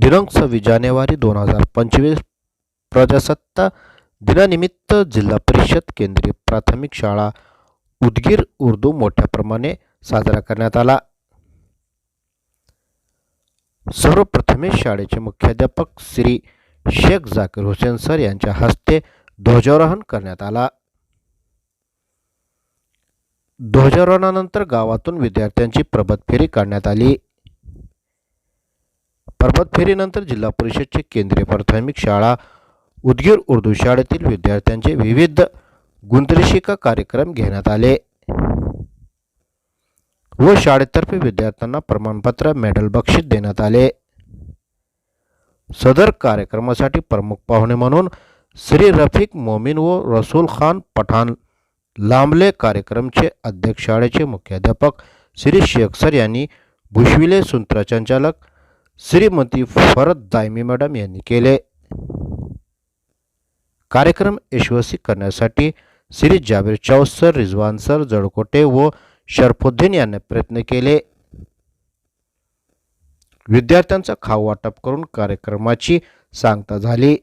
दिनांक सव्वीस जानेवारी दोन हजार पंचवीस प्रजासत्ता दिनानिमित्त जिल्हा परिषद केंद्रीय प्राथमिक शाळा उदगीर उर्दू मोठ्या प्रमाणे साजरा करण्यात आला. सर्वप्रथमे शाळेचे मुख्याध्यापक श्री शेख जाकीर हुसेन सर यांच्या हस्ते ध्वजारोहण करण्यात आला. ध्वजारोहणानंतर गावातून विद्यार्थ्यांची प्रभात फेरी काढण्यात आली. प्रभात फेरीनंतर जिल्हा परिषदची केंद्रीय प्राथमिक शाळा उदगीर उर्दू शाळेतील विद्यार्थ्यांचे विविध गुंतरिशिका कार्यक्रम घेण्यात आले. व शाळेतर्फे विद्यार्थ्यांना प्रमाणपत्र मेडल बक्षीस देण्यात आले. सदर कार्यक्रमासाठी प्रमुख पाहुणे म्हणून श्री रफिक मोमीन व रसूल खान पठाण लांबले कार्यक्रमचे अध्यक्ष शाळेचे मुख्याध्यापक श्री शेख सर यांनी भुशविले सूत्रसंचालक श्रीमती फरद दायमी मॅडम यांनी केले. कार्यक्रम यशस्वी करण्यासाठी श्री जाबीर चौस सर रिजवान सर जडकोटे व शरफुद्दीन यांनी प्रयत्न केले. विद्यार्थ्यांचा खाऊ वाटप करून कार्यक्रमाची सांगता झाली.